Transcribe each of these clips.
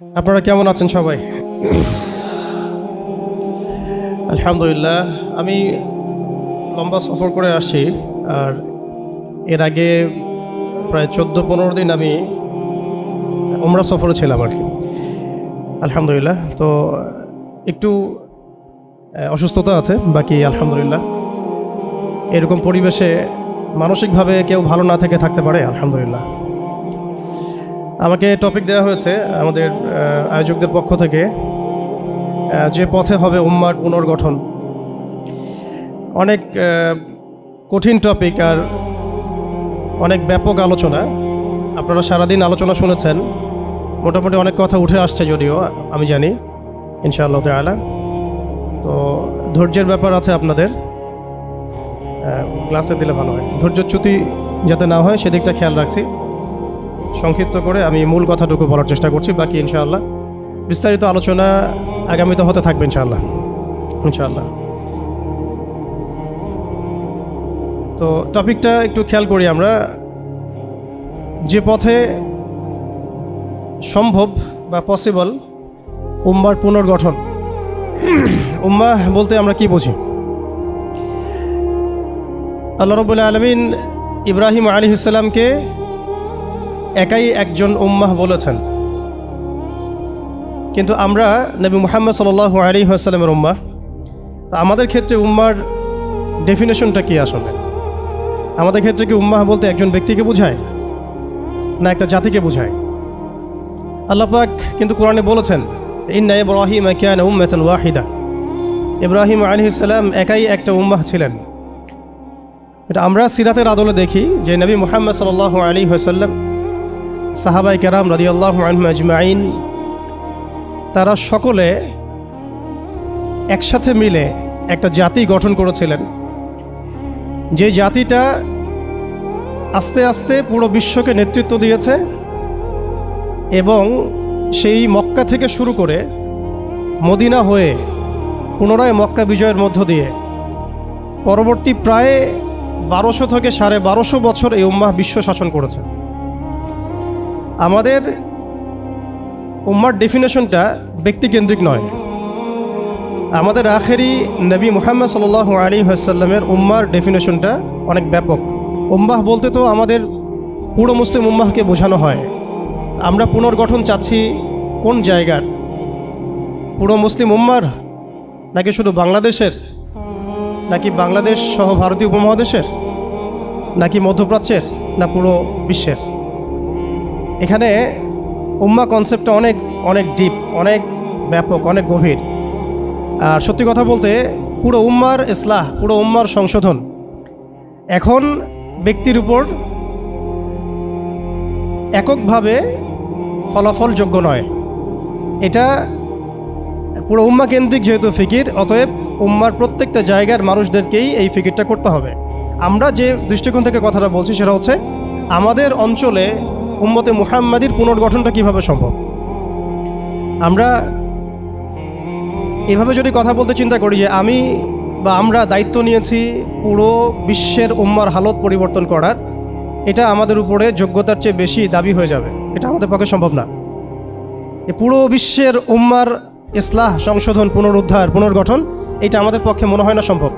আপনারা কেমন আছেন সবাই? আলহামদুলিল্লাহ, আমি লম্বা সফর করে আসছি আর এর আগে প্রায় চোদ্দ পনেরো দিন আমি ওমরা সফরে ছিলাম আর কি। আলহামদুলিল্লাহ, তো একটু অসুস্থতা আছে, বাকি আলহামদুলিল্লাহ। এরকম পরিবেশে মানসিকভাবে কেউ ভালো না থেকে থাকতে পারে, আলহামদুলিল্লাহ। আমাকে টপিক দেওয়া হয়েছে আমাদের আয়োজকদের পক্ষ থেকে যে পথে হবে উম্মার পুনর্গঠন। অনেক কঠিন টপিক আর অনেক ব্যাপক আলোচনা। আপনারা সারাদিন আলোচনা শুনেছেন। মোটামুটি অনেক কথা উঠে আসছে যদিও, আমি জানি, ইনশাআল্লাহ তালা তো ধৈর্যের ব্যাপার আছে আপনাদের। ক্লাসে দিলে ভালো হয়। ধৈর্যচ্যুতি যাতে না হয়, সেদিকটা খেয়াল রাখছি। সংক্ষিপ্ত করে আমি মূল কথাটুকু বলার চেষ্টা করছি, বাকি ইনশাআল্লাহ। বিস্তারিত আলোচনা আগামীতে হতে থাকবে ইনশাআল্লাহ। ইনশাআল্লাহ। তো টপিকটা একটু খেয়াল করি আমরা। যে পথে সম্ভব বা পসিবল উম্মার পুনর্গঠন। উম্মা বলতে আমরা কি বুঝি? আল্লাহ রবুল্লা আলমিন ইব্রাহিম আলী ইসলামকে একাই একজন উম্মাহ বলেছেন। কিন্তু আমরা নবী মুহাম্মদ সাল আলী আসসালামের উম্মাহ আমাদের ক্ষেত্রে উম্মার ডেফিনেশনটা কি আসলে? আমাদের ক্ষেত্রে কি উম্মাহ বলতে একজন ব্যক্তিকে বোঝায়, না একটা জাতিকে বোঝায়? আল্লাহ পাক কিন্তু কোরআনে বলেছেন, ইন্না ইব্রাহিম কিয়ানা উম্মাতান ওয়াহিদা। ইব্রাহিম আলাইহিস সালাম একাই একটা উম্মাহ ছিলেন। এটা আমরা সিরাতের আদলে দেখি যে নবী মুহাম্মদ সাল্লাহ আলী হাসাল্লাম সাহাবাই কেরাম রাদি আল্লাহ আজমাইন, তারা সকলে একসাথে মিলে একটা জাতি গঠন করেছিলেন। যে জাতিটা আস্তে আস্তে পুরো বিশ্বকে নেতৃত্ব দিয়েছে এবং সেই মক্কা থেকে শুরু করে মদিনা হয়ে পুনরায় মক্কা বিজয়ের মধ্য দিয়ে পরবর্তী প্রায় বারোশো থেকে সাড়ে বারোশো বছর এই উম্মাহ বিশ্ব শাসন করেছে। আমাদের উম্মার ডেফিনেশনটা ব্যক্তিকেন্দ্রিক নয়। আমাদের আখেরি নবী মোহাম্মদ সাল আলী হাসাল্লামের উম্মার ডেফিনেশনটা অনেক ব্যাপক। উম্মাহ বলতে তো আমাদের পুরো মুসলিম উম্মাহকে বোঝানো হয়। আমরা পুনর্গঠন চাচ্ছি কোন জায়গার? পুরো মুসলিম উম্মার? নাকি শুধু বাংলাদেশের? নাকি বাংলাদেশ সহ ভারতীয় উপমহাদেশের? নাকি মধ্যপ্রাচ্যের? না পুরো বিশ্বের? এখানে উম্মা কনসেপ্টটা অনেক অনেক ডিপ অনেক ব্যাপক, অনেক গভীর। আর সত্যি কথা বলতে, পুরো উম্মার ইসলাহ, পুরো উম্মার সংশোধন, এখন ব্যক্তির উপর এককভাবে ফলাফলযোগ্য নয়। এটা পুরো উম্মা কেন্দ্রিক যেহেতু ফিকির, অতএব উম্মার প্রত্যেকটা জায়গার মানুষদেরকেই এই ফিকিরটা করতে হবে। আমরা যে দৃষ্টিকোণ থেকে কথাটা বলছি সেটা হচ্ছে, আমাদের অঞ্চলে উম্মতে মুহাম্মাদির পুনর্গঠনটা কীভাবে সম্ভব? আমরা এভাবে যদি কথা বলতে চিন্তা করি যে আমি বা আমরা দায়িত্ব নিয়েছি পুরো বিশ্বের উম্মার হালত পরিবর্তন করার, এটা আমাদের উপরে যোগ্যতার চেয়ে বেশি দাবি হয়ে যাবে। এটা আমাদের পক্ষে সম্ভব না। পুরো বিশ্বের উম্মার ইসলাহ, সংশোধন, পুনরুদ্ধার, পুনর্গঠন, এটা আমাদের পক্ষে মনে হয় না সম্ভব।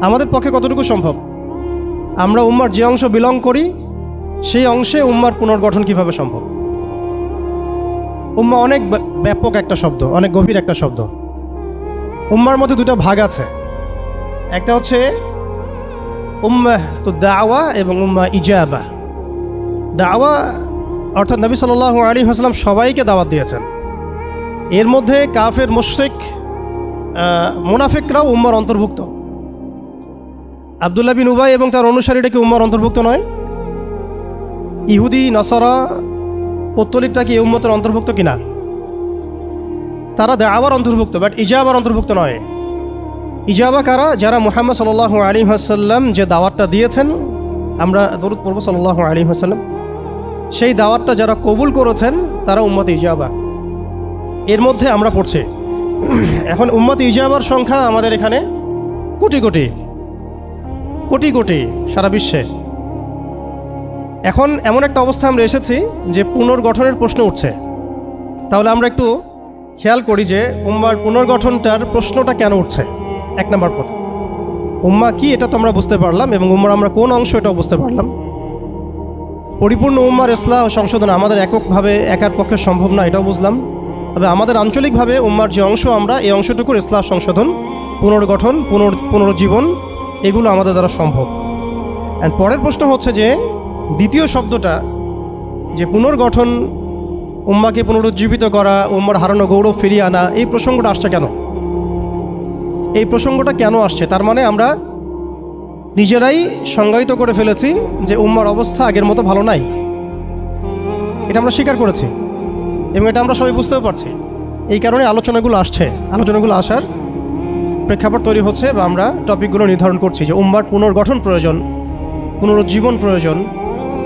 আমাদের পক্ষে কতটুকু সম্ভব? আমরা উম্মার যে অংশ বিলং করি সেই অংশে উম্মার পুনর্গঠন কীভাবে সম্ভব? উম্মা অনেক ব্য- ব্যাপক একটা শব্দ, অনেক গভীর একটা শব্দ। উম্মার মধ্যে দুটো ভাগ আছে। একটা হচ্ছে উম্মাহ তো দাওয়া এবং উম্মা ইজাবা। দাওয়া অর্থাৎ নবী সাল্লাহ আলী হাসলাম সবাইকে দাওয়াত দিয়েছেন। এর মধ্যে কাফের, মুশরিক মুনাফিকরাও উম্মার অন্তর্ভুক্ত। আবদুল্লাহ বিন উবাই এবং তার অনুসারীরা কি উম্মার অন্তর্ভুক্ত নয়? ইহুদি, নসারা পত্তলিকটা কি উম্মতের অন্তর্ভুক্ত কিনা? তারা আবার অন্তর্ভুক্ত বাট ইজাবার অন্তর্ভুক্ত নয়। ইজাবা কারা? যারা মুহাম্মদ সাল আলী হাসাল্লাম যে দাওয়াতটা দিয়েছেন, আমরা দরুদ পড়ব সাল আলী হাসাল্লাম সেই দাওয়াতটা যারা কবুল করেছেন, তারা উম্মত ইজাবা। এর মধ্যে আমরা পড়ছি। এখন উম্মত ইজাবার সংখ্যা আমাদের এখানে কোটি কোটি কোটি কোটি সারা বিশ্বে। এখন এমন একটা অবস্থা আমরা এসেছি যে পুনর্গঠনের প্রশ্ন উঠছে। তাহলে আমরা একটু খেয়াল করি যে উম্মার পুনর্গঠনটার প্রশ্নটা কেন উঠছে। এক নম্বর কথা। উম্মা কি এটা তো আমরা বুঝতে পারলাম এবং উম্মার আমরা কোন অংশ এটাও বুঝতে পারলাম। পরিপূর্ণ উম্মার ইসলাহ ও সংশোধন আমাদের এককভাবে একার পক্ষে সম্ভব না, এটাও বুঝলাম। তবে আমাদের আঞ্চলিকভাবে উম্মার যে অংশ আমরা, এই অংশটুকুর ইসলাহ সংশোধন, পুনর্গঠন, পুনর পুনরুজ্জীবন, এগুলো আমাদের দ্বারা সম্ভব। অ্যান্ড পরের প্রশ্ন হচ্ছে যে দ্বিতীয় শব্দটা যে পুনর্গঠন, উম্মাকে পুনরুজ্জীবিত করা, উম্মার হারানো গৌরব ফিরিয়ে আনা, এই প্রসঙ্গটা আসছে কেন? এই প্রসঙ্গটা কেন আসছে? তার মানে আমরা নিজেরাই সংজ্ঞায়িত করে ফেলেছি যে উম্মার অবস্থা আগের মতো ভালো নাই। এটা আমরা স্বীকার করেছি এবং এটা আমরা সবাই বুঝতেও পারছি। এই কারণে আলোচনাগুলো আসছে। আলোচনাগুলো আসার প্রেক্ষাপট তৈরি হচ্ছে বা আমরা টপিকগুলো নির্ধারণ করছি যে উম্মার পুনর্গঠন প্রয়োজন, পুনরুজ্জীবন প্রয়োজন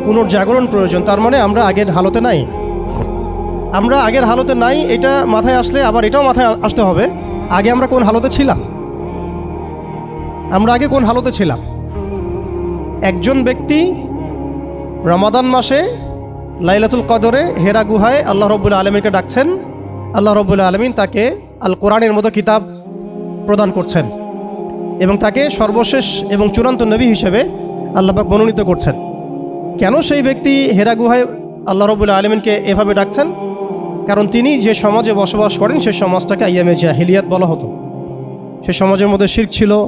পুনর্জাগরণ প্রয়োজন, তার মানে আমরা আগের হালতে নাই। আমরা আগের হালতে নাই, এটা মাথায় আসলে আবার এটাও মাথায় আসতে হবে, আগে আমরা কোন হালতে ছিলাম? আমরা আগে কোন হালতে ছিলাম? একজন ব্যক্তি রমাদান মাসে লাইলাতুল কদরে হেরা গুহায় আল্লাহ রব্বুল্লা আলমীকে ডাকছেন, আল্লাহ রব্বুল্লা আলমিন তাকে আল কোরআনের মতো কিতাব প্রদান করছেন এবং তাকে সর্বশেষ এবং চূড়ান্ত নবী হিসেবে আল্লাহবাক মনোনীত করছেন। কেন সেই ব্যক্তি হেরা গুহায় আল্লাহ রবুল্লা আলমিনকে এভাবে ডাকছেন? কারণ তিনি যে সমাজে বসবাস করেন সেই সমাজটাকে আইয়ামে জাহিলিয়াত বলা হতো। সে সমাজের মধ্যে শির ছিল,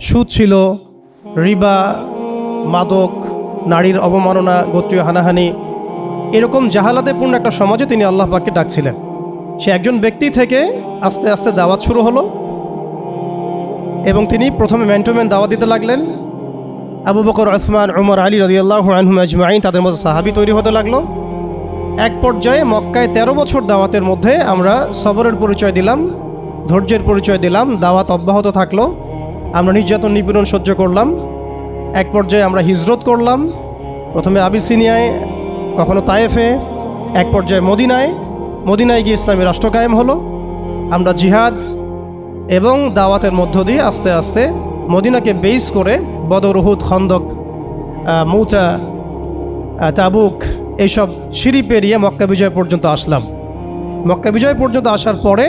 সুদ ছিল, রিবা, মাদক, নারীর অবমাননা, গোত্রীয় হানাহানি, এরকম জাহালাতে পূর্ণ একটা সমাজে তিনি আল্লাহ পাককে ডাকছিলেন। সে একজন ব্যক্তি থেকে আস্তে আস্তে দাওয়াত শুরু হলো এবং তিনি প্রথমে ম্যান্টোম্যান দাওয়াত দিতে লাগলেন। আবু বকর ওসমান উমর, আলী রদিয়াল্লাহ আনহুম আজমাইন, তাদের মধ্যে সাহাবি তৈরি হতে লাগল। এক পর্যায়ে মক্কায় ১৩ বছর দাওয়াতের মধ্যে আমরা সবরের পরিচয় দিলাম, ধৈর্যের পরিচয় দিলাম, দাওয়াত অব্যাহত থাকল। আমরা নির্যাতন, নিপীড়ন সহ্য করলাম। এক পর্যায়ে আমরা হিজরত করলাম, প্রথমে আবিসিনিয়ায়, কখনো তায়েফে, এক পর্যায়ে মদিনায়। মদিনায় গিয়ে ইসলামী রাষ্ট্র কায়েম হলো। আমরা জিহাদ এবং দাওয়াতের মধ্য দিয়ে আস্তে আস্তে মদিনাকে বেস করে বদর, উহুদ, খন্দক মৌচা তাবুক, এইসব সিঁড়ি পেরিয়ে মক্কা বিজয় পর্যন্ত আসলাম। মক্কা বিজয় পর্যন্ত আসার পরে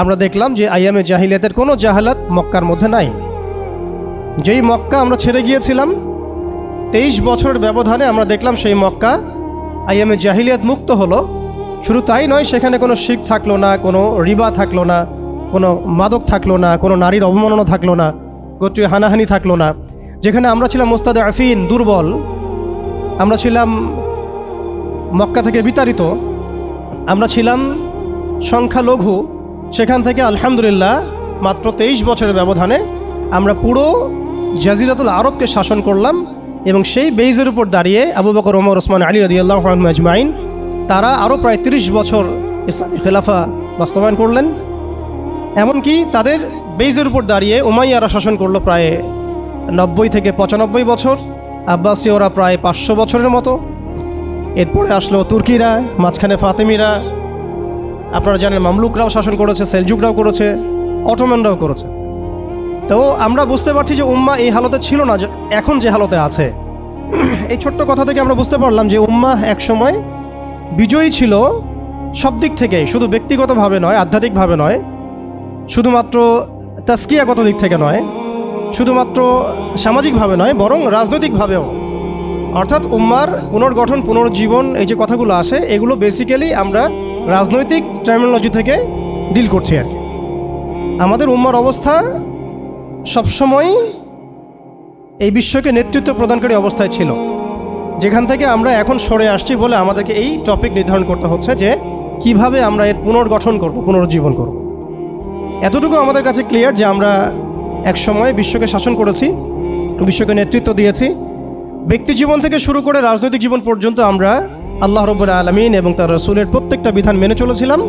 আমরা দেখলাম যে আইয়ামে জাহিলিয়াতের কোনো জাহালাত মক্কার মধ্যে নাই। যেই মক্কা আমরা ছেড়ে গিয়েছিলাম, তেইশ বছরের ব্যবধানে আমরা দেখলাম সেই মক্কা আইয়ামে জাহিলিয়াত মুক্ত হলো। শুধু তাই নয়, সেখানে কোনো শিখ থাকল না, কোনো রিবা থাকল না, কোনো মাদক থাকল না, কোনো নারীর অবমাননা থাকল না, গোত্রীয় হানাহানি থাকল না। যেখানে আমরা ছিলাম মোস্তাদ আফিন, দুর্বল। আমরা ছিলাম মক্কা থেকে বিতাড়িত। আমরা ছিলাম সংখ্যালঘু। সেখান থেকে আলহামদুলিল্লাহ মাত্র তেইশ বছরের ব্যবধানে আমরা পুরো জাজিরাতুল আরবকে শাসন করলাম এবং সেই বেইজের উপর দাঁড়িয়ে আবু বকর, ওমর, ওসমান, আলী রদি আল্লাহ আজমাইন, তারা আরও প্রায় তিরিশ বছর ইসলামী খেলাফা বাস্তবায়ন করলেন। এমনকি তাদের বেইজের উপর দাঁড়িয়ে উমাইয়ারা শাসন করল প্রায় নব্বই থেকে পঁচানব্বই বছর, আব্বাসীয়রা প্রায় পাঁচশো বছরের মতো। এরপরে আসলো তুর্কিরা, মাঝখানে ফাতেমিরা। আপনারা জানেন মামলুকরাও শাসন করেছে, সেলজুকরাও করেছে অটোম্যানরাও করেছে। তো আমরা বুঝতে পারছি যে উম্মা এই হালতে ছিল না এখন যে হালতে আছে। এই ছোট্ট কথা থেকে আমরা বুঝতে পারলাম যে উম্মা একসময় বিজয়ী ছিল সব দিক থেকে শুধু ব্যক্তিগতভাবে নয়, আধ্যাত্মিকভাবে নয়, শুধুমাত্র তাস্কিয়াগত দিক থেকে নয়। শুধুমাত্র সামাজিকভাবে নয়, বরং রাজনৈতিকভাবেও। অর্থাৎ উম্মার পুনর্গঠন, পুনর্জীবন, এই যে কথাগুলো আসে এগুলো বেসিক্যালি আমরা রাজনৈতিক টার্মিনোলজি থেকে ডিল করছি আর কি। আমাদের উম্মার অবস্থা সবসময় এই বিশ্বকে নেতৃত্ব প্রদানকারী অবস্থায় ছিল। যেখান থেকে আমরা এখন সরে আসছি বলে আমাদেরকে এই টপিক নির্ধারণ করতে হচ্ছে যে, কীভাবে আমরা এর পুনর্গঠন করব পুনরুজ্জীবন করব। এতটুকু আমাদের কাছে ক্লিয়ার যে আমরা এক সময় বিশ্বকে শাসন করেছি বিশ্বকে নেতৃত্ব দিয়েছি। ব্যক্তি জীবন থেকে শুরু করে রাজনৈতিক জীবন পর্যন্ত আমরা আল্লাহ রব্বুল আলমিন এবং তার রসুলের প্রত্যেকটা বিধান মেনে চলেছিলাম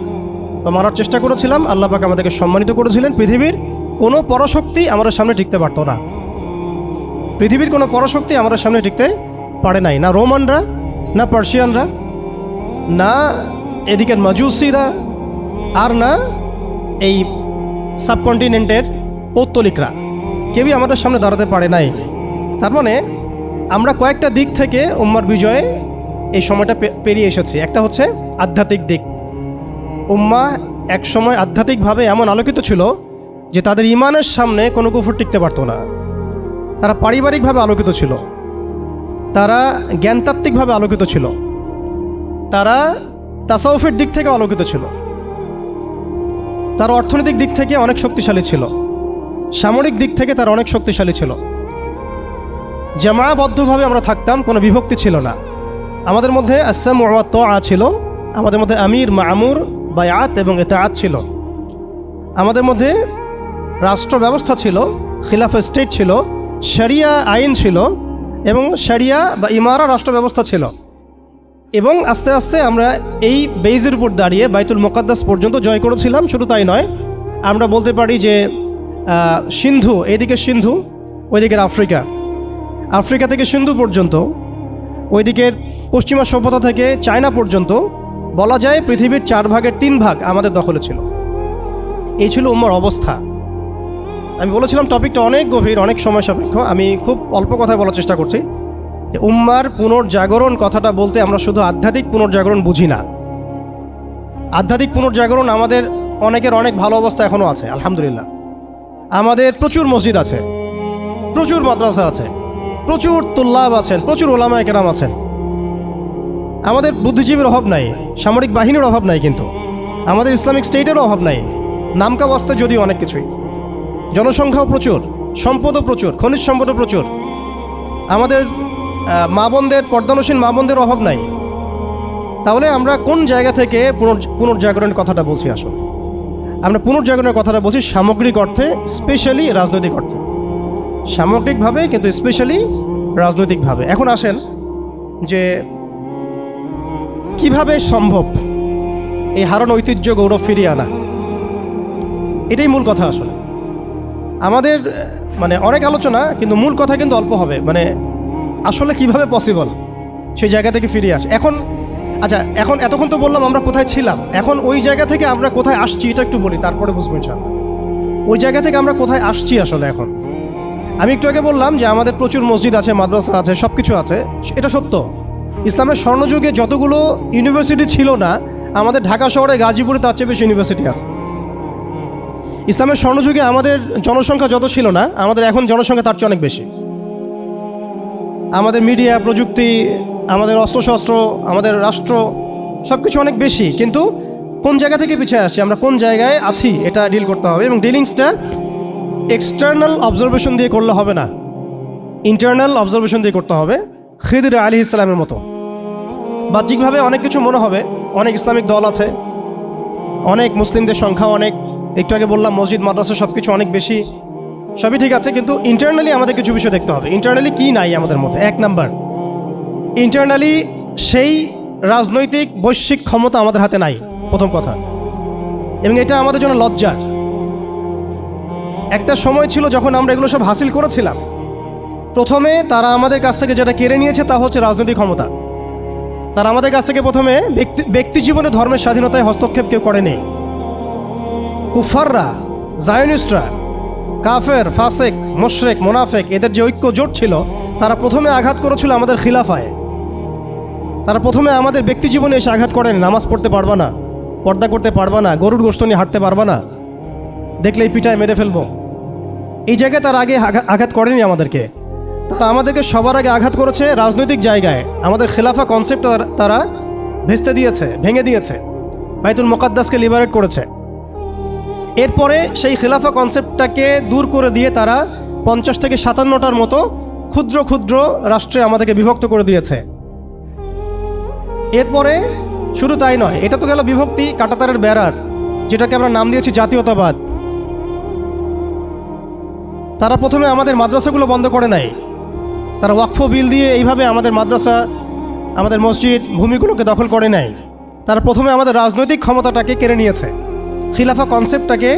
বা মারার চেষ্টা করেছিলাম। আল্লাহ আমাদেরকে সম্মানিত করেছিলেন। পৃথিবীর কোনো পরশক্তি আমাদের সামনে টিকতে পারতো না। পৃথিবীর কোনো পরশক্তি আমাদের সামনে টিকতে পারে নাই। না রোমানরা, না পার্সিয়ানরা, না এদিকের মাজুসিরা, আর না এই সাবকন্টিনেন্টের পৌত্তলিকরা। কেউই আমাদের সামনে দাঁড়াতে পারে নাই। তার মানে আমরা কয়েকটা দিক থেকে উম্মার বিজয়ে এই সময়টা পেরিয়ে এসেছি। একটা হচ্ছে আধ্যাত্মিক দিক। উম্মা একসময় আধ্যাত্মিকভাবে এমন আলোকিত ছিল যে তাদের ইমানের সামনে কোনো কুফুর টিকতে পারতো না। তারা পারিবারিকভাবে আলোকিত ছিল। তারা জ্ঞানতাত্ত্বিকভাবে আলোকিত ছিল। তারা তাসাউফের দিক থেকে আলোকিত ছিল। তারা অর্থনৈতিক দিক থেকে অনেক শক্তিশালী ছিল। সামরিক দিক থেকে তারা অনেক শক্তিশালী ছিল। জামাবদ্ধভাবে আমরা থাকতাম, কোনো বিভক্তি ছিল না। আমাদের মধ্যে আসাম ওয়াত আ ছিল, আমাদের মধ্যে আমির, মামুর, বায়াত এবং এতাআত ছিল। আমাদের মধ্যে রাষ্ট্র ব্যবস্থা ছিল, খিলাফ স্টেট ছিল, শরিয়া আইন ছিল এবং শরিয়া বা ইমারা রাষ্ট্র ব্যবস্থা ছিল। এবং আস্তে আস্তে আমরা এই বেইজের উপর দাঁড়িয়ে বাইতুল মোকাদ্দাস পর্যন্ত জয় করেছিলাম, শুধু তাই নয়, আমরা বলতে পারি যে সিন্ধু, এদিকে সিন্ধু ওইদিকের আফ্রিকা। আফ্রিকা থেকে সিন্ধু পর্যন্ত ওইদিকের পশ্চিমা সভ্যতা থেকে চায়না পর্যন্ত, বলা যায় পৃথিবীর চার ভাগের তিন ভাগ আমাদের দখলে ছিল। এই ছিল উম্মার অবস্থা। আমি বলেছিলাম টপিকটা অনেক গভীর, অনেক সময় সাপেক্ষ। আমি খুব অল্প কথায় বলার চেষ্টা করছি যে উম্মার পুনর্জাগরণ কথাটা বলতে আমরা শুধু আধ্যাত্মিক পুনর্জাগরণ বুঝি না। আধ্যাত্মিক পুনর্জাগরণ আমাদের অনেকের অনেক ভালো অবস্থা এখনও আছে, আলহামদুলিল্লাহ। আমাদের প্রচুর মসজিদ আছে, প্রচুর মাদ্রাসা আছে, প্রচুর তুল্লাব আছেন, প্রচুর ওলামা কেরাম আছেন। আমাদের বুদ্ধিজীবীর অভাব নাই, সামরিক বাহিনীর অভাব নাই কিন্তু। আমাদের ইসলামিক স্টেটেরও অভাব নাই, নামকা বাস্তে যদিও অনেক কিছুই। জনসংখ্যাও প্রচুর, সম্পদও প্রচুর, খনিজ সম্পদও প্রচুর। আমাদের মা বোনদের পর্দানসীন মা বোনদের অভাব নাই। তাহলে আমরা কোন জায়গা থেকে পুনর্ পুনর্জাগরণের কথাটা বলছি আসলে? আমরা পুনর্জাগরণের কথাটা বলছি সামগ্রিক অর্থে স্পেশালি রাজনৈতিক অর্থে। সামগ্রিকভাবে কিন্তু স্পেশালি রাজনৈতিকভাবে। এখন আসেন যে কীভাবে সম্ভব এই হারানো ঐতিহ্য গৌরব ফিরিয়ে আনা? এটাই মূল কথা আসলে। আমাদের মানে অনেক আলোচনা, কিন্তু মূল কথা কিন্তু অল্প হবে। মানে আসলে কীভাবে পসিবল সেই জায়গা থেকে ফিরে আসে। এখন আচ্ছা এখন এতক্ষণ তো বললাম আমরা কোথায় ছিলাম। এখন ওই জায়গা থেকে আমরা কোথায় আসছি এটা একটু বলি, তারপরে বুঝব ইনশাআল্লাহ। ওই জায়গা থেকে আমরা কোথায় আসছি আসলে এখন? আমি একটু আগে বললাম যে আমাদের প্রচুর মসজিদ আছে, মাদ্রাসা আছে সব কিছু আছে। এটা সত্য। ইসলামের স্বর্ণযুগে যতগুলো ইউনিভার্সিটি ছিল না, আমাদের ঢাকা শহরে গাজীপুরে তার চেয়ে বেশি ইউনিভার্সিটি আছে। ইসলামের স্বর্ণযুগে আমাদের জনসংখ্যা যত ছিল না, আমাদের এখন জনসংখ্যা তার চেয়ে অনেক বেশি। আমাদের মিডিয়া, প্রযুক্তি আমাদের অস্ত্রশস্ত্র, আমাদের রাষ্ট্র সব কিছু অনেক বেশি। কিন্তু কোন জায়গা থেকে পিছিয়ে আসছি আমরা কোন জায়গায় আছি? এটা ডিল করতে হবে। এবং ডিলিংসটা এক্সটার্নাল অবজারভেশন দিয়ে করলে হবে না। ইন্টারনাল অবজারভেশন দিয়ে করতে হবে। খিদির আলী ইসলামের মতো। বাহ্যিকভাবে অনেক কিছু মনে হবে। অনেক ইসলামিক দল আছে। অনেক মুসলিমদের সংখ্যা অনেক। একটু আগে বললাম, মসজিদ, মাদ্রাসা সব কিছু অনেক বেশি। সবই ঠিক আছে, কিন্তু ইন্টারনালি আমাদের কিছু বিষয় দেখতে হবে। ইন্টারনালি কি নাই আমাদের মধ্যে? এক নাম্বার ইন্টারনালি সেই রাজনৈতিক বৈশ্বিক ক্ষমতা আমাদের হাতে নাই। প্রথম কথা। এবং এটা আমাদের জন্য লজ্জার একটা সময় ছিল যখন আমরা এগুলো সব হাসিল করেছিলাম। প্রথমে তারা আমাদের কাছ থেকে যেটা কেড়ে নিয়েছে তা হচ্ছে রাজনৈতিক ক্ষমতা। তারা আমাদের কাছ থেকে প্রথমে ব্যক্তি ব্যক্তি জীবনে ধর্মের স্বাধীনতায় হস্তক্ষেপ কেউ করেনি। কুফাররা জায়নিস্টরা, কাফের, ফাসেক, মোশরেক, মোনাফেক, এদের যে ঐক্য জোট ছিল, তারা প্রথমে আঘাত করেছিল আমাদের খিলাফায়। তারা প্রথমে আমাদের ব্যক্তি জীবনে এসে আঘাত করেন, নামাজ পড়তে পারবা না, পর্দা করতে পারবা না, গরুর গোস্ত নিয়ে হাঁটতে পারবা না। দেখলেই পিঠায় মেরে ফেলব। এই জায়গায় তার আগে আঘাত করেনি আমাদেরকে। তারা আমাদেরকে সবার আগে আঘাত করেছে রাজনৈতিক জায়গায়। আমাদের খেলাফা কনসেপ্ট তারা ভেস্তে দিয়েছে, ভেঙে দিয়েছে। বাইতুল মোকাদ্দাসকে লিবারেট করেছে। এরপরে সেই খেলাফা কনসেপ্টটাকে দূর করে দিয়ে তারা পঞ্চাশ থেকে সাতান্নটার মতো ক্ষুদ্র ক্ষুদ্র রাষ্ট্রে আমাদেরকে বিভক্ত করে দিয়েছে। এরপরে শুধু তাই নয়, এটা তো গেল বিভক্তি কাটাতারের বেড়ার যেটাকে আমরা নাম দিয়েছি জাতীয়তাবাদ। তারা প্রথমে আমাদের মাদ্রাসাগুলো বন্ধ করে নাই তারা ওয়াকফ বিল দিয়ে এইভাবে আমাদের মাদ্রাসা, আমাদের মসজিদ ভূমিগুলোকে দখল করে নাই তারা প্রথমে আমাদের রাজনৈতিক ক্ষমতাটাকে কেড়ে নিয়েছে, খিলাফা কনসেপ্টটাকে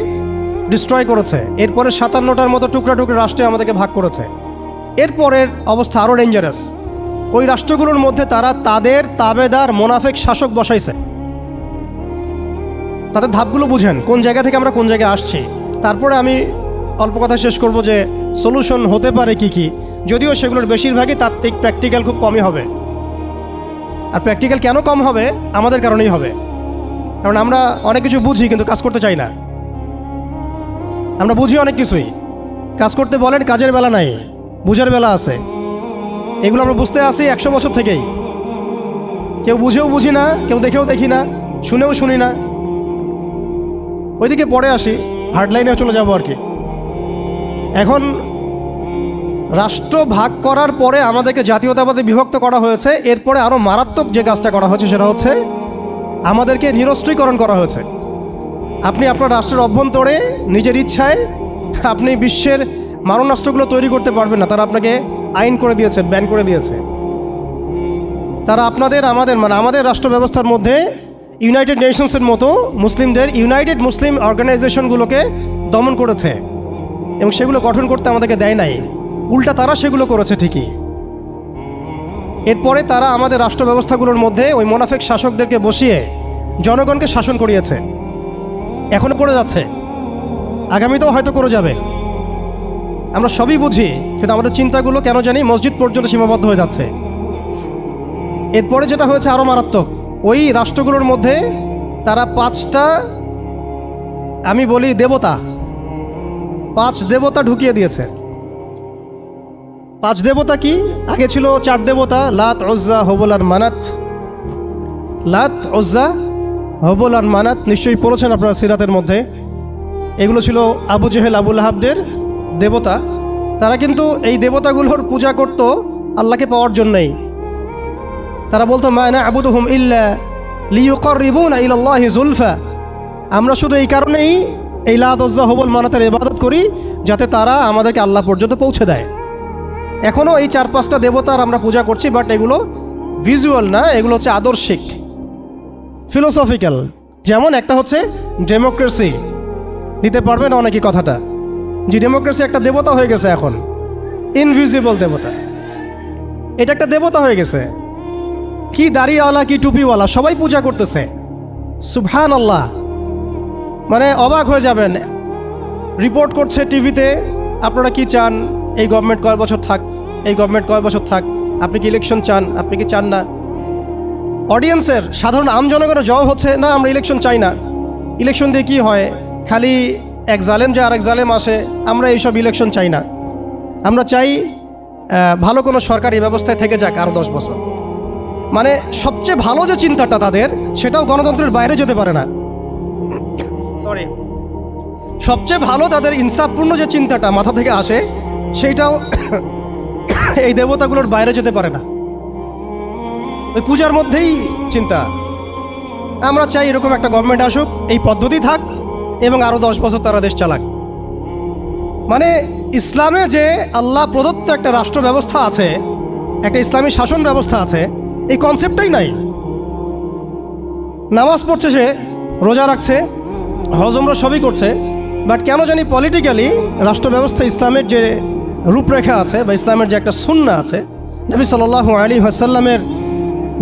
ডিস্ট্রয় করেছে। এরপরে সাতান্নটার মতো টুকরা টুকরা রাষ্ট্রে আমাদেরকে ভাগ করেছে। এরপরের অবস্থা আরও ডেঞ্জারাস ওই রাষ্ট্রগুলোর মধ্যে তারা তাদের তাবেদার মোনাফেক শাসক বসাইছে। তাদের ধাপগুলো বুঝেন, কোন জায়গা থেকে আমরা কোন জায়গায় আসছি। তারপরে আমি অল্প কথা শেষ করব যে সলিউশন হতে পারে কি কি। যদিও সেগুলোর বেশিরভাগই তাত্ত্বিক প্র্যাকটিক্যাল খুব কমই হবে। আর প্র্যাকটিক্যাল কেন কম হবে? আমাদের কারণেই হবে। কারণ আমরা অনেক কিছু বুঝি, কিন্তু কাজ করতে চাই না। আমরা বুঝি অনেক কিছুই। কাজ করতে বলেন, কাজের বেলা নাই, বুঝার বেলা আছে। এগুলো আমরা বুঝতে আসি একশো বছর থেকেই। কেউ বুঝেও বুঝি না, কেউ দেখেও দেখি না, শুনেও শুনি না। ওইদিকে পরে আসি হার্ডলাইনে চলে যাব আর কি। এখন রাষ্ট্র ভাগ করার পরে আমাদেরকে জাতীয়তাবাদে বিভক্ত করা হয়েছে, এরপরে আরও মারাত্মক যে কাজটা করা হয়েছে সেটা হচ্ছে আমাদেরকে নিরস্ত্রীকরণ করা হয়েছে। আপনি আপনার রাষ্ট্রের অভ্যন্তরে নিজের ইচ্ছায় আপনি বিশ্বের মারণাস্ত্রগুলো তৈরি করতে পারবেন না, তারা আপনাকে আইন করে দিয়েছে ব্যান করে দিয়েছে। তারা আপনাদের, আমাদের মানে আমাদের রাষ্ট্র ব্যবস্থার মধ্যে ইউনাইটেড নেশনসের মতো মুসলিমদের ইউনাইটেড মুসলিম অর্গানাইজেশনগুলোকে দমন করেছে এবং সেগুলো গঠন করতে আমাদেরকে দেয় নাই। উল্টা তারা সেগুলো করেছে ঠিকই। এরপরে তারা আমাদের রাষ্ট্র ব্যবস্থাগুলোর মধ্যে ওই মোনাফেক শাসকদেরকে বসিয়ে জনগণকে শাসন করিয়েছে। এখনও করে যাচ্ছে। আগামীতেও হয়তো করে যাবে। আমরা সবই বুঝি, কিন্তু আমাদের চিন্তাগুলো কেন জানি মসজিদ পর্যন্ত সীমাবদ্ধ হয়ে যাচ্ছে। এরপরে যেটা হয়েছে আরও মারাত্মক, ওই রাষ্ট্রগুলোর মধ্যে তারা পাঁচটা, আমি বলি দেবতা, পাঁচ দেবতা ঢুকিয়ে দিয়েছে। পাঁচ দেবতা কি? আগে ছিল চার দেবতা, লাত ওজ্জা হবল আর মানাত। লাত ওজ্জা হবল আর মানাত নিশ্চয়ই পড়েছেন আপনারা সিরাতের মধ্যে। এগুলো ছিল আবু জেহেল, আবুল আহাবদের দেবতা, তারা কিন্তু এই দেবতাগুলোর পূজা করত আল্লাহকে পাওয়ার জন্যই। তারা বলতো মায়না আবুদ হুম ইল্লা লিউকর রিবুন ইল্লাহি জুলফা। আমরা শুধু এই কারণেই এই লাদজ্জা হবল মানাতের ইবাদত করি, যাতে তারা আমাদেরকে আল্লাহ পর্যন্ত পৌঁছে দেয়। এখনও এই চার পাঁচটা দেবতার আমরা পূজা করছি, বাট এগুলো ভিজুয়াল না, এগুলো হচ্ছে আদর্শিক, ফিলোসফিক্যাল। যেমন একটা হচ্ছে ডেমোক্রেসি। নিতে পারবে না অনেকে কথাটা। যে ডেমোক্রেসি একটা দেবতা হয়ে গেছে এখন। ইনভিজিবল দেবতা। এটা একটা দেবতা হয়ে গেছে। কি দাড়িওয়ালা, কি টুপিওয়ালা, সবাই পূজা করতেছে। সুবহান আল্লাহ মানে অবাক হয়ে যাবেন। রিপোর্ট করছে টিভিতে, আপনারা কি চান? এই গভর্নমেন্ট কয় বছর থাক, এই গভর্নমেন্ট কয় বছর থাক। আপনি কি ইলেকশন চান? আপনি কি চান না? অডিয়েন্সের সাধারণ আম জনগণের হচ্ছে, না, আমরা ইলেকশন চাই না। ইলেকশন দিয়ে কি হয়? খালি এক জালেম যে আরেক জালেম আসে, আমরা এইসব ইলেকশন চাই না। আমরা চাই ভালো কোনো সরকারি ব্যবস্থায় থেকে যাক আরও দশ বছর। মানে সবচেয়ে ভালো যে চিন্তাটা তাদের, সেটাও গণতন্ত্রের বাইরে যেতে পারে না। সরি সবচেয়ে ভালো তাদের ইনসাফপূর্ণ যে চিন্তাটা মাথা থেকে আসে, সেইটাও এই দেবতাগুলোর বাইরে যেতে পারে না। ওই পূজার মধ্যেই চিন্তা। আমরা চাই এরকম একটা গভর্নমেন্ট আসুক, এই পদ্ধতি থাক এবং আরও দশ বছর তারা দেশ চালাক। মানে ইসলামে যে আল্লাহ প্রদত্ত একটা রাষ্ট্র ব্যবস্থা আছে, একটা ইসলামী শাসন ব্যবস্থা আছে, এই কনসেপ্টটাই নাই। নামাজ পড়ছে সে, রোজা রাখছে হজমরা সবই করছে বাট কেন জানি পলিটিক্যালি রাষ্ট্র ব্যবস্থা ইসলামের যে রূপরেখা আছে বা ইসলামের যে একটা সুন্না আছে, নবী সাল আলী হাসাল্লামের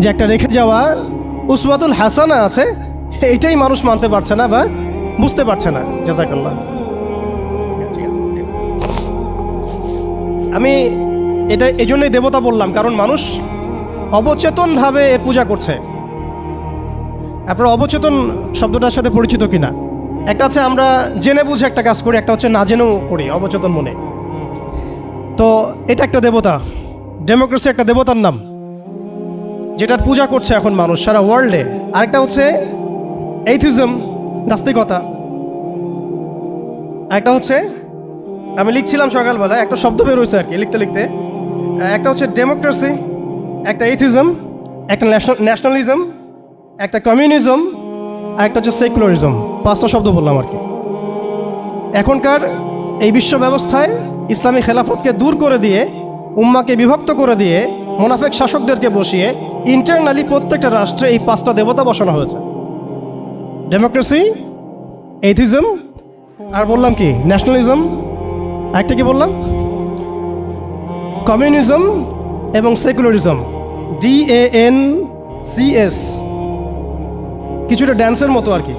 যে একটা রেখে যাওয়া উসওয়াতুল হাসানা আছে, এইটাই মানুষ মানতে পারছে না বা বুঝতে পারছে না জাজাকাল্লাহ। ঠিক আছে ঠিক আছে। আমি এটা এই জন্যই দেবতা বললাম কারণ মানুষ অবচেতনভাবে এর পূজা করছে। আপনার অবচেতন শব্দটার সাথে পরিচিত কিনা? একটা আছে আমরা জেনে বুঝে একটা কাজ করি একটা হচ্ছে না জেনেও করি অবচেতন মনে। তো এটা একটা দেবতা। ডেমোক্রেসি একটা দেবতার নাম যেটার পূজা করছে এখন মানুষ সারা ওয়ার্ল্ডে আরেকটা হচ্ছে এইথিজম নাস্তিকতা। আরেকটা হচ্ছে, আমি লিখছিলাম সকালবেলা, একটা শব্দ বেরোয়েছে আর কি, লিখতে লিখতে। একটা হচ্ছে ডেমোক্রেসি একটা এথিজম একটা ন্যাশনালিজম একটা কমিউনিজম আর একটা হচ্ছে সেকুলারিজম পাঁচটা শব্দ বললাম আর কি। এখনকার এই বিশ্ব ব্যবস্থায় ইসলামী খেলাফতকে দূর করে দিয়ে, উম্মাকে বিভক্ত করে দিয়ে, মোনাফেক শাসকদেরকে বসিয়ে ইন্টারনালি প্রত্যেকটা রাষ্ট্রে এই পাঁচটা দেবতা বসানো হয়েছে। ডেমোক্রেসি এথিজম আর বললাম কি ন্যাশনালিজম একটা কি বললাম? কমিউনিজম এবং secularism D A N C S কিছুটা ড্যান্সের মতো আর কি।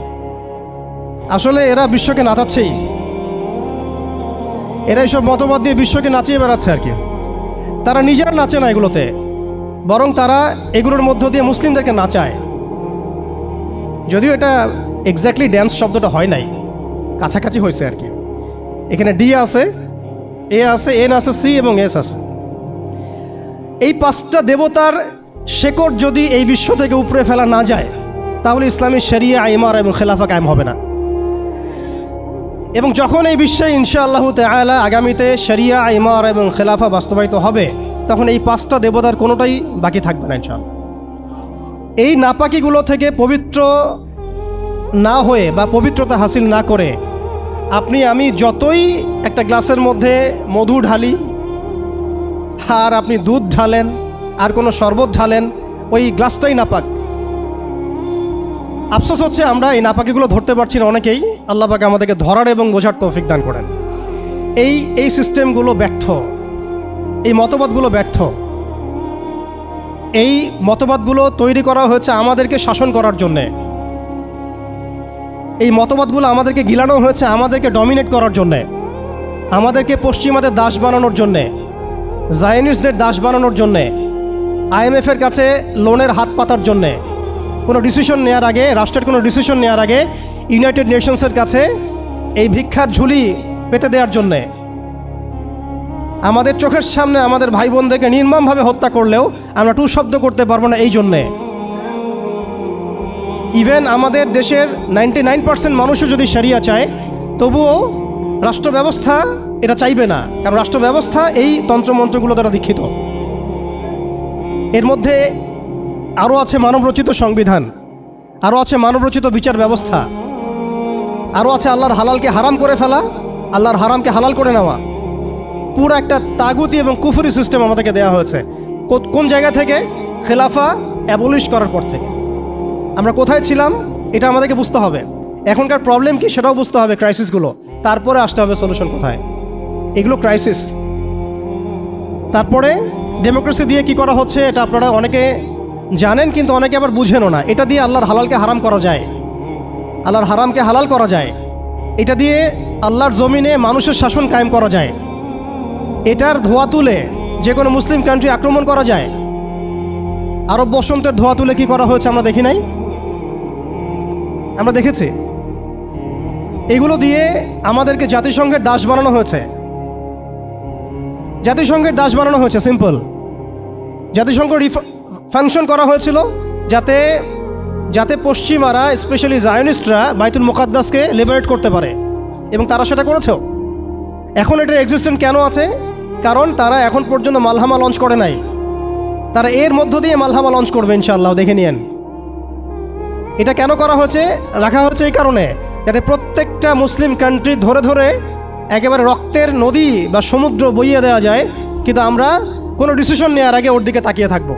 আসলে এরা বিশ্বকে নাচাচ্ছেই। এরা এইসব মতবাদ দিয়ে বিশ্বকে নাচিয়ে বেড়াচ্ছে আর কি। তারা নিজেরা নাচে না এগুলোতে, বরং তারা এগুলোর মধ্য দিয়ে মুসলিমদেরকে নাচায়। যদিও এটা এক্স্যাক্টলি ড্যান্স শব্দটা হয় নাই। কাছাকাছি হয়েছে আর কি। এখানে ডি আছে এ আছে এন আছে সি এবং এস আছে। এই পাঁচটা দেবতার শেকড় যদি এই বিশ্ব থেকে উপরে ফেলা না যায়, তাহলে ইসলামী শরিয়া আইমার এবং খেলাফা কায়েম হবে না। এবং যখন এই বিশ্বে ইনশাআল্লাহ তালা আগামীতে শরিয়া আইমার এবং খেলাফা বাস্তবায়িত হবে, তখন এই পাঁচটা দেবতার কোনোটাই বাকি থাকবে না ইনশাআল্লাহ। এই নাপাকিগুলো থেকে পবিত্র না হয়ে বা পবিত্রতা হাসিল না করে, আপনি আমি যতই একটা গ্লাসের মধ্যে মধু ঢালি, আর আপনি দুধ ঢালেন, আর কোনো শরবত ঢালেন, ওই গ্লাসটাই নাপাক। আফসোস হচ্ছে আমরা এই নাপাকিগুলো ধরতে পারছি না অনেকেই, আল্লাহ পাকে আমাদেরকে ধরার এবং বোঝার তৌফিক দান করেন। এই এই সিস্টেমগুলো ব্যর্থ, এই মতবাদগুলো ব্যর্থ। এই মতবাদগুলো তৈরি করা হয়েছে আমাদেরকে শাসন করার জন্যে। এই মতবাদগুলো আমাদেরকে গিলানো হয়েছে আমাদেরকে ডমিনেট করার জন্যে। আমাদেরকে পশ্চিমাদের দাস বানানোর জন্যে জায়নিস্টদের দাস বানানোর জন্যে আইএমএফের কাছে লোনের হাত পাতার জন্যে। কোনো ডিসিশন নেওয়ার আগে, রাষ্ট্রের কোনো ডিসিশন নেওয়ার আগে ইউনাইটেড নেশনসের কাছে এই ভিক্ষার ঝুলি পেতে দেওয়ার জন্যে। আমাদের চোখের সামনে আমাদের ভাই বোনদেরকে নির্মমভাবে হত্যা করলেও আমরা টু শব্দ করতে পারব না এই জন্যে। ইভেন আমাদের দেশের নাইনটি নাইন পার্সেন্ট মানুষও যদি সারিয়া চায়, তবুও রাষ্ট্র ব্যবস্থা এটা চাইবে না। কারণ রাষ্ট্র ব্যবস্থা এই তন্ত্রমন্ত্রগুলো দ্বারা দীক্ষিত। এর মধ্যে আরও আছে মানবরচিত সংবিধান, আরও আছে মানবরচিত বিচার ব্যবস্থা, আরও আছে আল্লাহর হালালকে হারাম করে ফেলা, আল্লাহর হারামকে হালাল করে নেওয়া। পুরো একটা তাগুতি এবং কুফুরি সিস্টেম আমাদেরকে দেওয়া হয়েছে। কোন জায়গা থেকে? খেলাফা অ্যাবলিশ করার পর থেকে। আমরা কোথায় ছিলাম? এটা আমাদেরকে বুঝতে হবে। এখনকার প্রবলেম কি সেটাও বুঝতে হবে ক্রাইসিসগুলো তারপরে আসতে হবে সলিউশন কোথায়? এগুলো ক্রাইসিস তারপরে ডেমোক্রেসি দিয়ে কি করা হচ্ছে এটা আপনারা অনেকে জানেন, কিন্তু অনেকে আবার বুঝেনও না। এটা দিয়ে আল্লাহর হালালকে হারাম করা যায়। আল্লাহর হারামকে হালাল করা যায়। এটা দিয়ে আল্লাহর জমিনে মানুষের শাসন কায়েম করা যায়। এটার ধোয়া তুলে যে কোনো মুসলিম কান্ট্রি আক্রমণ করা যায়। আরব বসন্তের ধোয়া তুলে কি করা হয়েছে আমরা দেখি নাই? আমরা দেখেছি। এগুলো দিয়ে আমাদেরকে জাতিসংঘের দাস বানানো হয়েছে। জাতিসংঘের দাস বানানো হয়েছে সিম্পল জাতিসংঘ ফাংশন করা হয়েছিল যাতে যাতে পশ্চিমারা স্পেশালি জায়নিস্টরা বাইতুল মুকাদ্দাসকে লিবারেট করতে পারে। এবং তারা সেটা করেছেও। এখন এটার এক্সিস্টেন্ট কেন আছে? কারণ তারা এখন পর্যন্ত মালহামা লঞ্চ করে নাই। তারা এর মধ্য দিয়ে মালহামা লঞ্চ করবে ইনশাআল্লাহ, দেখে নিয়েন। এটা কেন করা হয়েছে? রাখা হয়েছে এই কারণে যাতে প্রত্যেকটা মুসলিম কান্ট্রি ধরে ধরে একেবারে রক্তের নদী বা সমুদ্র বইয়ে দেওয়া যায়, কিন্তু আমরা কোনো ডিসিশন নেওয়ার আগে ওর দিকে তাকিয়ে থাকব।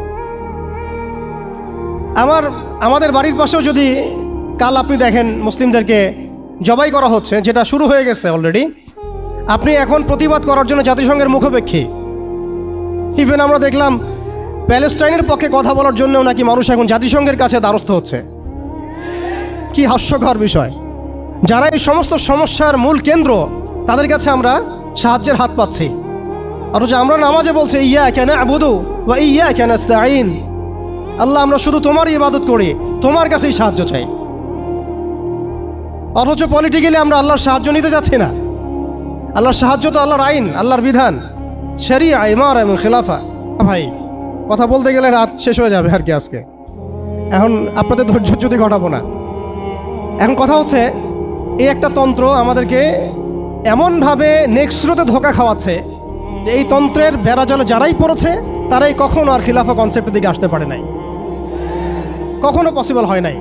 আমার, আমাদের বাড়ির পাশেও যদি কাল আপনি দেখেন মুসলিমদেরকে জবাই করা হচ্ছে, যেটা শুরু হয়ে গেছে অলরেডি আপনি এখন প্রতিবাদ করার জন্য জাতিসংঘের মুখোপেক্ষী। ইভেন আমরা দেখলাম, প্যালেস্টাইনের পক্ষে কথা বলার জন্যও নাকি মানুষ এখন জাতিসংঘের কাছে দ্বারস্থ হচ্ছে। কি হাস্যকর বিষয়। যারা এই সমস্ত সমস্যার মূল কেন্দ্র, তাদের কাছে আমরা সাহায্যের হাত পাচ্ছি। আর যে আমরা নামাজে বলছি ইয়া কেন আবুদু বা ইয়া কেন আইন আল্লাহ, আমরা শুধু তোমারই ইবাদত করি, তোমার কাছেই সাহায্য চাই। অথচ পলিটিক্যালি আমরা আল্লাহর সাহায্য নিতে যাচ্ছি না। আল্লাহর সাহায্য তো আল্লাহর আইন, আল্লাহর বিধান। সেরি আইমার এবং খিলাফা। ভাই, কথা বলতে গেলে রাত শেষ হয়ে যাবে আর কি আজকে। এখন আপনাদের ধৈর্য যদি ঘটাবো না। এখন কথা হচ্ছে, এই একটা তন্ত্র আমাদেরকে এমনভাবে নেক্সট স্রোতে ধোকা খাওয়াচ্ছে যে এই তন্ত্রের বেড়া জলে যারাই পড়েছে, তারাই কখনো আর খিলাফা কনসেপ্টের দিকে আসতে পারে নাই। কখনো পসিবল হয় নাই।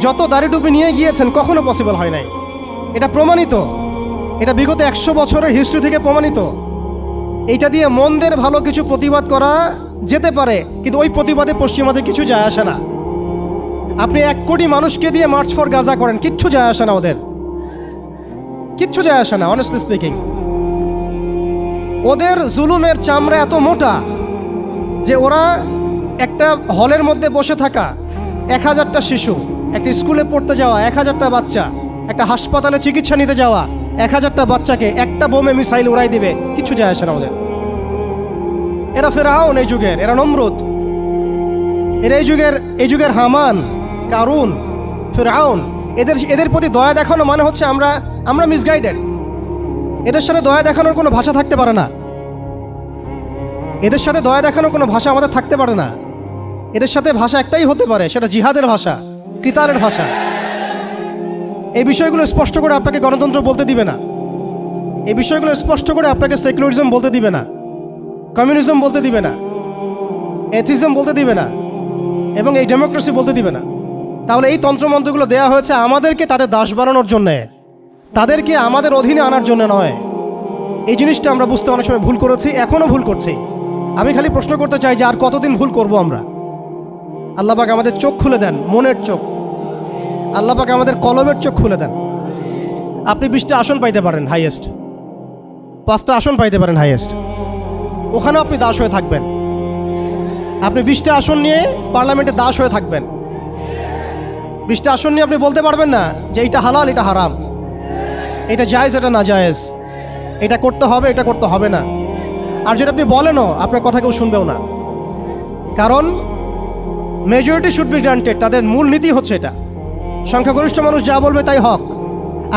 যত দাড়ি টুপি নিয়ে গিয়েছেন, কখনো পসিবল হয় নাই। এটা প্রমাণিত। এটা বিগত একশো বছরের হিস্ট্রি থেকে প্রমাণিত। এইটা দিয়ে মন্দের ভালো কিছু প্রতিবাদ করা যেতে পারে, কিন্তু ওই প্রতিবাদে পশ্চিমাদের কিছু যায় আসে না। আপনি এক কোটি মানুষকে দিয়ে মার্চ ফর গাজা করেন, কিচ্ছু যায় আসে না ওদের। কিচ্ছু যায় আসে না অনেস্টলি স্পিকিং ওদের জুলুমের চামড়া এত মোটা যে ওরা একটা হলের মধ্যে বসে থাকা, এক হাজারটা শিশু, একটা স্কুলে পড়তে যাওয়া, এক হাজারটা বাচ্চা, একটা হাসপাতালে চিকিৎসা নিতে যাওয়া এক হাজারটা বাচ্চাকে একটা বোমে মিসাইল উড়াই দিবে কিছু যায় আসে না ওদের। এরা ফেরাউন এই যুগের, এরা নমরুদ। এরা এই যুগের এই যুগের হামান, কারুন, ফেরাউন। এদের এদের প্রতি দয়া দেখানো মানে হচ্ছে আমরা আমরা মিসগাইডেড এদের সাথে দয়া দেখানোর কোনো ভাষা থাকতে পারে না। এদের সাথে দয়া দেখানোর কোনো ভাষা আমাদের থাকতে পারে না। এদের সাথে ভাষা একটাই হতে পারে, সেটা জিহাদের ভাষা কিতালের ভাষা। এই বিষয়গুলো স্পষ্ট করে আপনাকে গণতন্ত্র বলতে দিবে না। এই বিষয়গুলো স্পষ্ট করে আপনাকে সেকুলারিজম বলতে দিবে না। কমিউনিজম বলতে দিবে না। এথিজম বলতে দিবে না। এবং এই ডেমোক্রেসি বলতে দিবে না। তাহলে এই তন্ত্রমন্ত্রগুলো দেওয়া হয়েছে আমাদেরকে তাদের দাস বানানোর জন্যে। তাদেরকে আমাদের অধীনে আনার জন্য নয়। এই জিনিসটা আমরা বুঝতে অনেক সময় ভুল করেছি এখনও ভুল করছি। আমি খালি প্রশ্ন করতে চাই যে আর কতদিন ভুল করব আমরা? আল্লাপাক আমাদের চোখ খুলে দেন, মনের চোখ। আল্লাপাক আমাদের কলমের চোখ খুলে দেন। আপনি বিশটা আসন পাইতে পারেন হাইয়েস্ট পাঁচটা আসন পাইতে পারেন হাইয়েস্ট ওখানেও আপনি দাস হয়ে থাকবেন। আপনি বিশটা আসন নিয়ে পার্লামেন্টে দাস হয়ে থাকবেন। বিশটা আসন নিয়ে আপনি বলতে পারবেন না যে এইটা হালাল এটা হারাম। এটা জায়েজ, এটা না জায়েজ। এটা করতে হবে, এটা করতে হবে না। আর যেটা আপনি বলেনও, আপনার কথা কেউ শুনবেও না। কারণ মেজরিটি শুড বি গ্রান্টেড তাদের মূল নীতি হচ্ছে এটা। সংখ্যাগরিষ্ঠ মানুষ যা বলবে তাই হক।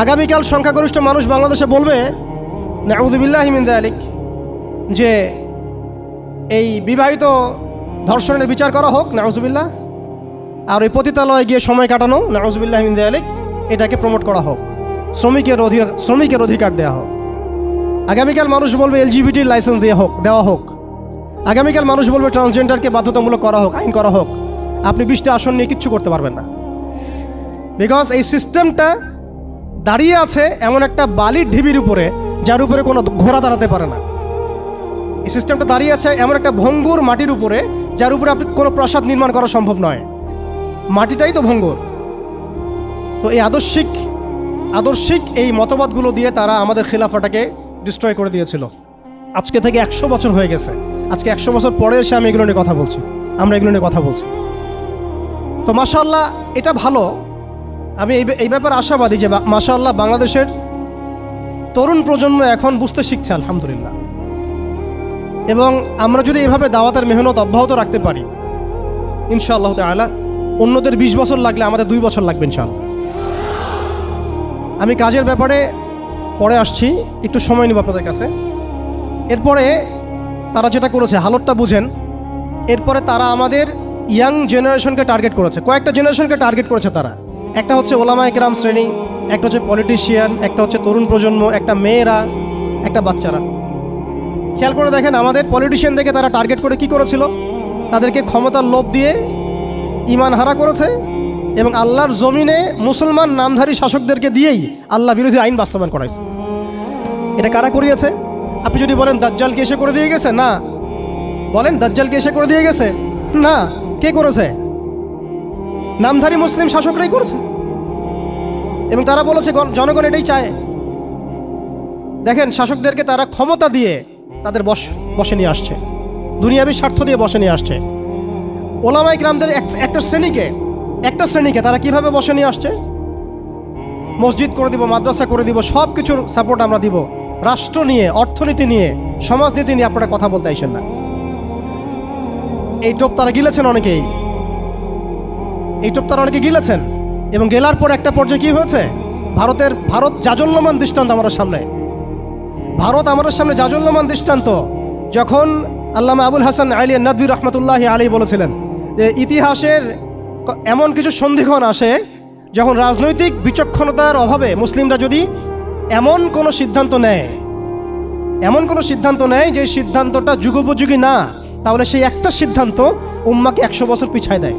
আগামীকাল সংখ্যাগরিষ্ঠ মানুষ বাংলাদেশে বলবে নাউজুবিল্লাহ হিমিন আলিক যে এই বিবাহিত ধর্ষণের বিচার করা হোক নাউজুবিল্লাহ আর ওই পতিতালয়ে গিয়ে সময় কাটানো নাউজুবিল্লাহ হিমিন আলিক এটাকে প্রমোট করা হোক। শ্রমিকের অধিকার শ্রমিকের অধিকার দেওয়া হোক। আগামীকাল মানুষ বলবে এলজিবিটির লাইসেন্স দেওয়া হোক দেওয়া হোক। আগামীকাল মানুষ বলবে, ট্রান্সজেন্ডারকে বাধ্যতামূলক করা হোক, আইন করা হোক। আপনি বিশটা আসন নিয়ে কিচ্ছু করতে পারবেন না। বিকজ এই সিস্টেমটা দাঁড়িয়ে আছে এমন একটা বালির ঢিবির উপরে, যার উপরে কোনো ঘোড়া দাঁড়াতে পারে না। এই সিস্টেমটা দাঁড়িয়ে আছে এমন একটা ভঙ্গুর মাটির উপরে, যার উপরে আপনি কোনো প্রাসাদ নির্মাণ করা সম্ভব নয়। মাটিটাই তো ভঙ্গুর। তো এই আদর্শিক আদর্শিক এই মতবাদগুলো দিয়ে তারা আমাদের খিলাফাটাকে ডিস্ট্রয় করে দিয়েছিল। আজকে থেকে একশো বছর হয়ে গেছে। আজকে একশো বছর পরে এসে আমি এগুলো নিয়ে কথা বলছি। আমরা এগুলো নিয়ে কথা বলছি। তো মাশাল্লাহ এটা ভালো আমি এই এই ব্যাপারে আশাবাদী যে মাশাআল্লাহ বাংলাদেশের তরুণ প্রজন্ম এখন বুঝতে শিখছে, আলহামদুলিল্লাহ। এবং আমরা যদি এভাবে দাওয়াতের মেহনত অব্যাহত রাখতে পারি, ইনশাআল্লাহ তালা অন্যদের বিশ বছর লাগলে আমাদের দুই বছর লাগবে, ইনশাআল্লাহ। আমি কাজের ব্যাপারে পরে আসছি, একটু সময় নেব আপনাদের কাছে। এরপরে তারা যেটা করেছে, হালতটা বুঝেন। এরপরে তারা আমাদের ইয়াং জেনারেশনকে টার্গেট করেছে। কয়েকটা জেনারেশনকে টার্গেট করেছে তারা। একটা হচ্ছে ওলামা একরাম শ্রেণি, একটা হচ্ছে পলিটিশিয়ান একটা হচ্ছে তরুণ প্রজন্ম, একটা মেয়েরা, একটা বাচ্চারা। খেয়াল করে দেখেন, আমাদের পলিটিশিয়ানদেরকে তারা টার্গেট করে কি করেছিল? তাদেরকে ক্ষমতার লোভ দিয়ে ইমান হারা করেছে এবং আল্লাহর জমিনে মুসলমান নামধারী শাসকদেরকে দিয়েই আল্লাহ বিরোধী আইন বাস্তবায়ন করাইছে। এটা কারা করিয়েছে? আপনি যদি বলেন, দাজ্জালকে এসে করে দিয়ে গেছে? না। বলেন, দাজ্জালকে এসে করে দিয়ে গেছে? না। কে করেছে? নামধারী মুসলিম শাসকরাই করেছে। এবং তারা বলেছে, গণ- জনগণ এটাই চায়। দেখেন, শাসকদেরকে তারা ক্ষমতা দিয়ে তাদের বস বসে নিয়ে আসছে। দুনিয়াবী স্বার্থ দিয়ে বসে নিয়ে আসছে। ওলামাই গ্রামদের একটা শ্রেণীকে একটা শ্রেণীকে তারা কীভাবে বসে নিয়ে আসছে? মসজিদ করে দিব, মাদ্রাসা করে দিব সব কিছুর সাপোর্ট আমরা দিব। রাষ্ট্র নিয়ে, অর্থনীতি নিয়ে, সমাজনীতি নিয়ে আপনারা কথা বলতে আইসেন না। এই টোপ তারা গিলেছেন অনেকেই। এই টোপ তারা অনেকে গিলেছেন। এবং গেলার পর একটা পর্যায়ে কি হয়েছে? ভারতের, ভারত জাজল্যমান দৃষ্টান্ত আমাদের সামনে। ভারত আমাদের সামনে জাজল্যমান দৃষ্টান্ত, যখন আল্লামা আবুল হাসান আলী নদী রহমতুল্লাহ আলী বলেছিলেন যে ইতিহাসের এমন কিছু সন্ধিক্ষণ আসে যখন রাজনৈতিক বিচক্ষণতার অভাবে মুসলিমরা যদি এমন কোনো সিদ্ধান্ত নেয়, এমন কোনো সিদ্ধান্ত নেয় যে সিদ্ধান্তটা যুগোপযোগী না, তাহলে সেই একটা সিদ্ধান্ত উম্মাকে একশো বছর পিছায় দেয়।